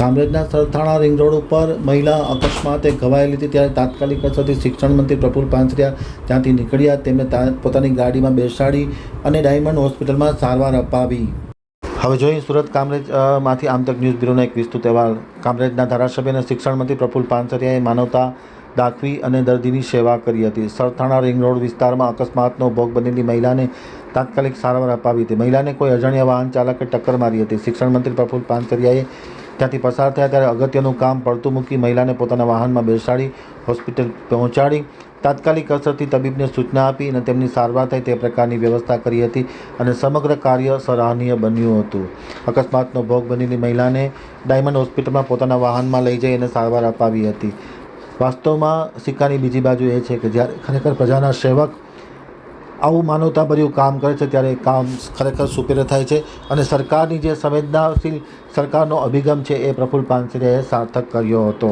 કામરેજના Sarthana ring road ઉપર મહિલા અકસ્માતે ઘવાયેલી હતી ત્યારે તાત્કાલિક અસરથી શિક્ષણ મંત્રી પ્રફુલ પાનસરિયા ત્યાંથી નીકળ્યા. તેમને પોતાની ગાડીમાં બેસાડી અને ડાયમંડ હોસ્પિટલમાં સારવાર અપાવી. હવે જોઈએ સુરત કામરેજમાંથી આમતક ન્યૂઝ બ્યુરોનો એક વિસ્તૃત અહેવાલ. કામરેજના ધારાસભ્ય અને શિક્ષણ મંત્રી પ્રફુલ પાનસરિયાએ માનવતા દાખવી અને દર્દીની સેવા કરી હતી. સરથાણા રિંગ રોડ વિસ્તારમાં અકસ્માતનો ભોગ બનેલી મહિલાને તાત્કાલિક સારવાર અપાવી હતી. મહિલાને કોઈ અજાણ્યા વાહન ચાલકે ટક્કર મારી હતી. શિક્ષણ મંત્રી પ્રફુલ પાનસરિયાએ ત્યાંથી પસાર થયા ત્યારે અગત્યનું કામ પડતું મૂકી મહિલાને પોતાના વાહનમાં બેસાડી હોસ્પિટલ પહોંચાડી. તાત્કાલિક અસરથી તબીબને સૂચના આપી અને તેમની સારવાર થાય તે પ્રકારની વ્યવસ્થા કરી હતી અને સમગ્ર કાર્ય સરાહનીય બન્યું હતું. અકસ્માતનો ભોગ બનેલી મહિલાને ડાયમંડ હોસ્પિટલમાં પોતાના વાહનમાં લઈ જઈ અને સારવાર અપાવી હતી. વાસ્તવમાં સિક્કાની બીજી બાજુ એ છે કે જ્યારે ખરેખર પ્રજાના સેવક આવું માનવતાભર્યું કામ કરે છે ત્યારે કામ ખરેખર સુપેર થાય છે અને સરકારની જે સંવેદનાશીલ સરકારનો અભિગમ છે એ પ્રફુલ્લ પાનસરિયાએ સાર્થક કર્યો હતો.